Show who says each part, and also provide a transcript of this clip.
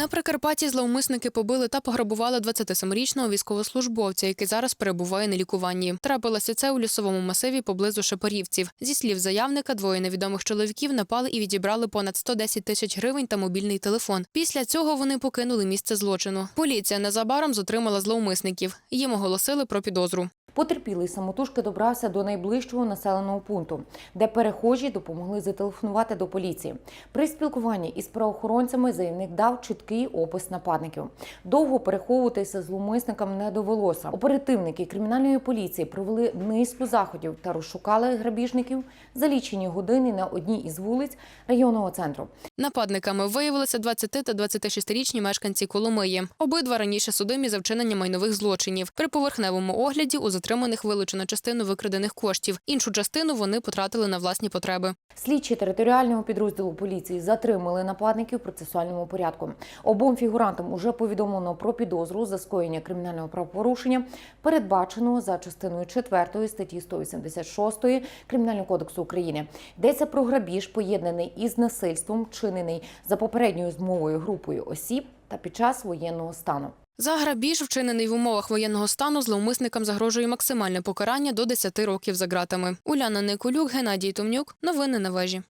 Speaker 1: На Прикарпатті зловмисники побили та пограбували 27-річного військовослужбовця, який зараз перебуває на лікуванні. Трапилося це у лісовому масиві поблизу Шепарівців. Зі слів заявника, двоє невідомих чоловіків напали і відібрали понад 110 тисяч гривень та мобільний телефон. Після цього вони покинули місце злочину. Поліція незабаром затримала зловмисників. Їм оголосили про підозру.
Speaker 2: Потерпілий самотужки добрався до найближчого населеного пункту, де перехожі допомогли зателефонувати до поліції. При спілкуванні із правоохоронцями заявник дав чіткий опис нападників. Довго переховуватися зловмисникам не довелося. Оперативники кримінальної поліції провели низку заходів та розшукали грабіжників за лічені години на одній із вулиць районного центру.
Speaker 1: Нападниками виявилися 20 та 26-річні мешканці Коломиї. Обидва раніше судимі за вчинення майнових злочинів. При поверхневому огляді у затриманих вилучено частину викрадених коштів. Іншу частину вони потратили на власні потреби.
Speaker 2: Слідчі територіального підрозділу поліції затримали нападників в процесуальному порядку. Обом фігурантам уже повідомлено про підозру за скоєння кримінального правопорушення, передбаченого за частиною 4 статті 186 Кримінального кодексу України. Йдеться про грабіж, поєднаний із насильством, вчинений за попередньою змовою групою осіб та під час воєнного стану.
Speaker 1: За грабіж, вчинений в умовах воєнного стану, зловмисникам загрожує максимальне покарання до 10 років за ґратами. Уляна Николюк, Геннадій Томнюк. Новини на вежі.